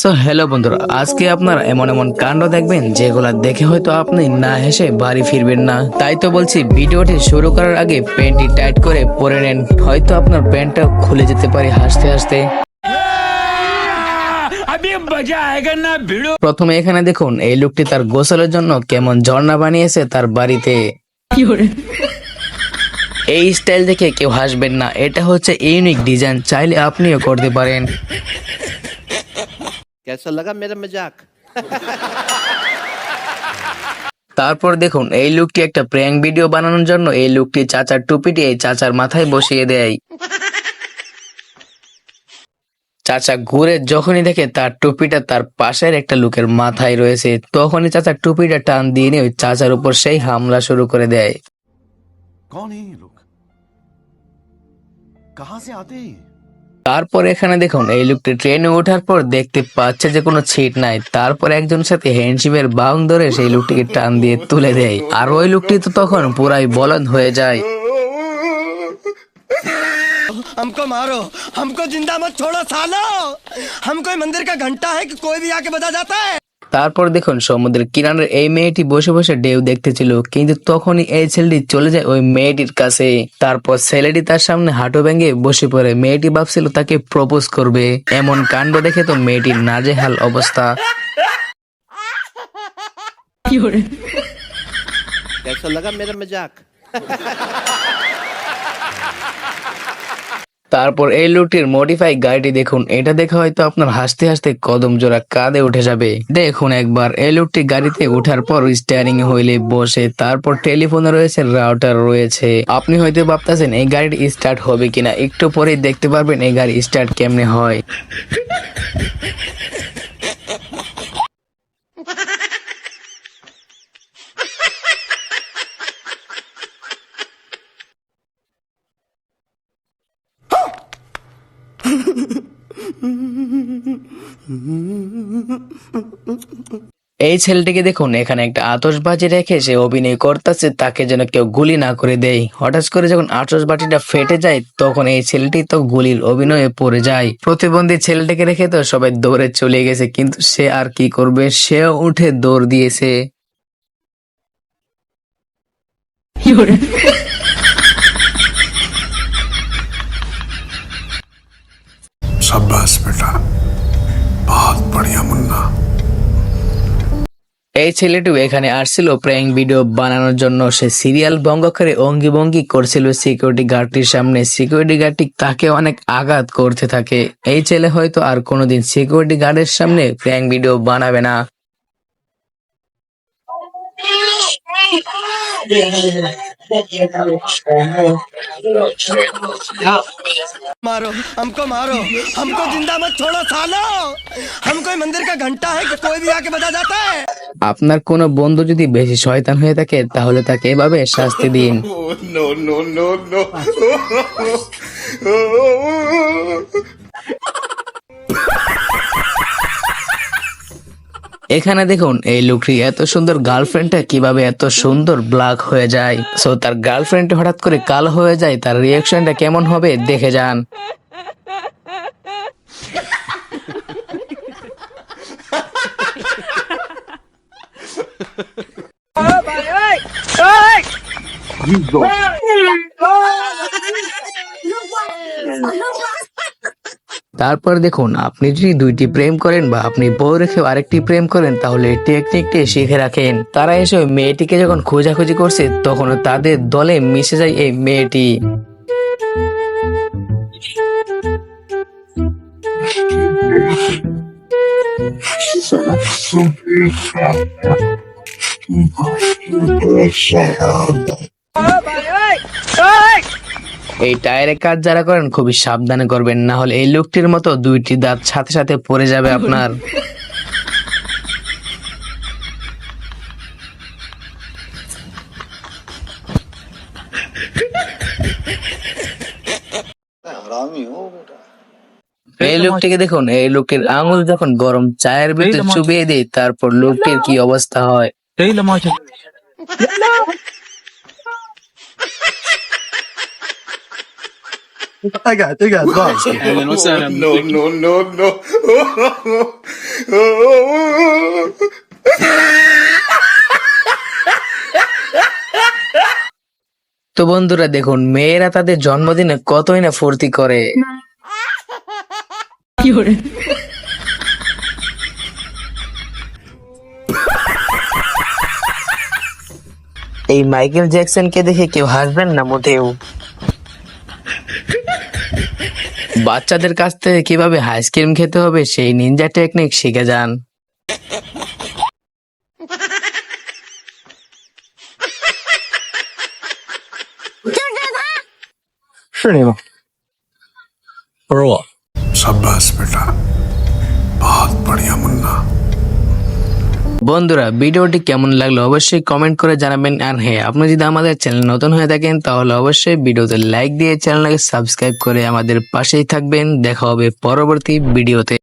So hello বন্ধুরা আজকে আপনারা এমন এমন কাণ্ড দেখবেন যেগুলো দেখে হয়তো আপনি না হেসে বাড়ি ফিরবেন না। তাই তো বলছি ভিডিওটি শুরু করার আগে প্যান্টটি টাইট করে পরে নেন হয়তো আপনার প্যান্টটা খুলে যেতে পারে হাসতে হাসতে। প্রথমে এখানে দেখুন এই লোকটি তার গোসলের জন্য কেমন ঝর্ণা বানিয়েছে তার বাড়িতে। এই স্টাইল দেখে কেউ হাসবেন না এটা হচ্ছে ইউনিক ডিজাইন চাইলে আপনিও করতে পারেন। कैसा लगा मेरा मजाक তারপর দেখুন এই লোকটি একটা প্র্যাঙ্ক ভিডিও বানানোর জন্য এই লোকটি চাচার টুপিটি এই চাচার মাথায় বসিয়ে দেয় চাচা ঘুরে যখনই দেখে তার টুপিটা তার পাশের একটা লোকের মাথায় রয়েছে তখনই চাচার টুপিটা টান দিয়ে নিয়ে ওই চাচার উপর সেই হামলা শুরু করে দেয় कौन है ये लोग कहां से आते हैं ये? তারপর এখানে দেখুন এই লোকটি ট্রেনে ওঠার পর দেখতে পাচ্ছে যে কোনো সিট নাই তারপর একজনের সাথে হ্যান্ডশিপের বাউন ধরে সেই লোকটিকে টান দিয়ে তুলে দেয় আর ওই লোকটি তো তখন পুরাই বলদ হয়ে যায় हमको मारो हमको जिंदा मत छोड़ो सालो हम कोई मंदिर का घंटा है कि कोई भी आके बजा जाता है তারপর দেখুন সমুদ্রের কিনারের এই মেয়েটি বসে বসে ঢেউ দেখতেছিল কিন্তু তখনই এই ছেলেটি চলে যায় ওই মেয়েটির কাছে তারপর ছেলেটি তার সামনে হাঁটু ভেঙে বসে পড়ে মেয়েটি ভাবছিল তাকে প্রপোজ করবে এমন কাণ্ড দেখে তো মেয়েটির নাজেহাল অবস্থা कैसा लगा मेरा मजाक তারপর এই লোকটির মডিফাই গাড়িটি দেখুন। এটা দেখে হয়তো আপনার হাসতে হাসতে কদম জোড়া কাঁধে উঠে যাবে। দেখুন একবার, এই লুটটি গাড়িতে ওঠার পর স্টিয়ারিং হইলে বসে, তারপর টেলিফোনে রয়েছে রাউটার রয়েছে। আপনি হয়তো ভাবতেছেন, এই গাড়িটি স্টার্ট হবে কিনা? একটু পরেই দেখতে পারবেন এই গাড়ি স্টার্ট কেমনে হয়। এই ছেলেটিকে দেখুন, এখানে একটা আতসবাজি রেখে সে অভিনয় করতেছে, তাকে যেন কেউ গুলি না করে দেয়। হঠাৎ করে যখন আতশবাজিটা ফেটে যায়, তখন এই ছেলেটি তো গুলির অভিনয়ে পড়ে যায়। প্রতিবন্ধী ছেলেটিকে রেখে তো সবাই দৌড়ে চলে গেছে, কিন্তু সে আর কি করবে? সেও উঠে দৌড় দিয়েছে। এই ছেলেটিও এখানে আসছিল প্র্যাঙ্ক ভিডিও বানানোর জন্য। সে সিরিয়াল ভঙ্গ করে অঙ্গি ভঙ্গি করছিল। সিকিউরিটি গার্ডটির সামনে। সিকিউরিটি গার্ডটি তাকে অনেক আঘাত করতে থাকে। এই ছেলে হয়তো আর কোনোদিন সিকিউরিটি গার্ডের সামনে প্র্যাঙ্ক ভিডিও বানাবে না। मारो हमको मारो हमको जिंदा मत छोड़ो सालो हम कोई मंदिर का घंटा है कि कोई भी आके बजा जाता है আপনার কোনো বন্ধু যদি বেশি শয়তান হয়ে থাকে তাহলে তাকে এভাবে শাস্তি দিন এখানে দেখুন এই লোকটি এত সুন্দর গার্লফ্রেন্ডটা কীভাবে এত সুন্দর ব্ল্যাক হয়ে যায়। সো তার গার্লফ্রেন্ড হঠাৎ করে কালো হয়ে যায় তার রিয়াকশনটা কেমন হবে দেখে যান। তারপর দেখুন, আপনি যদি দুইটি প্রেম করেন বা আপনি বউ রেখে আরেকটি প্রেম করেন, তাহলে টেকনিকটি শিখে রাখেন। তারা এসে মেয়েটিকে যখন খোঁজাখুঁজি করছে তখন তাদের দলে মিশে যায় এই মেয়েটি। এই টায়ারের কাজ যারা করেন খুবই সাবধানে করবেন না হলে এই লোকটির মতো দুইটি দাঁত সাথে সাথে পড়ে যাবে আপনার। এই লোকটিকে দেখুন এই লোকটির আঙুল যখন গরম চায়ের ভিতরে চুবিয়ে দেয় তারপর লোকটির কি অবস্থা হয়? I got, I got, boss. no, no, no, no. তো বন্ধুরা দেখুন মেয়েরা তাদের জন্মদিনে কতই না ফুর্তি করে? এই মাইকেল জ্যাকসনকে দেখে কেউ হাসবেন না মোটেও। বাচ্চাদের কাছ থেকে কীভাবে আইসক্রিম খেতে হবে সেই নিনজা টেকনিক শিখে যান। বেটা। বহুত বড়িয়া মুন্না। বন্ধুরা, ভিডিওটি কেমন লাগল অবশ্যই কমেন্ট করে জানাবেন। আর হ্যাঁ আপনি যদি আমাদের চ্যানেল নতুন হয়ে থাকেন, তাহলে অবশ্যই ভিডিওতে লাইক দিয়ে চ্যানেলটাকে সাবস্ক্রাইব করে আমাদের পাশেই থাকবেন। দেখা হবে পরবর্তী ভিডিওতে।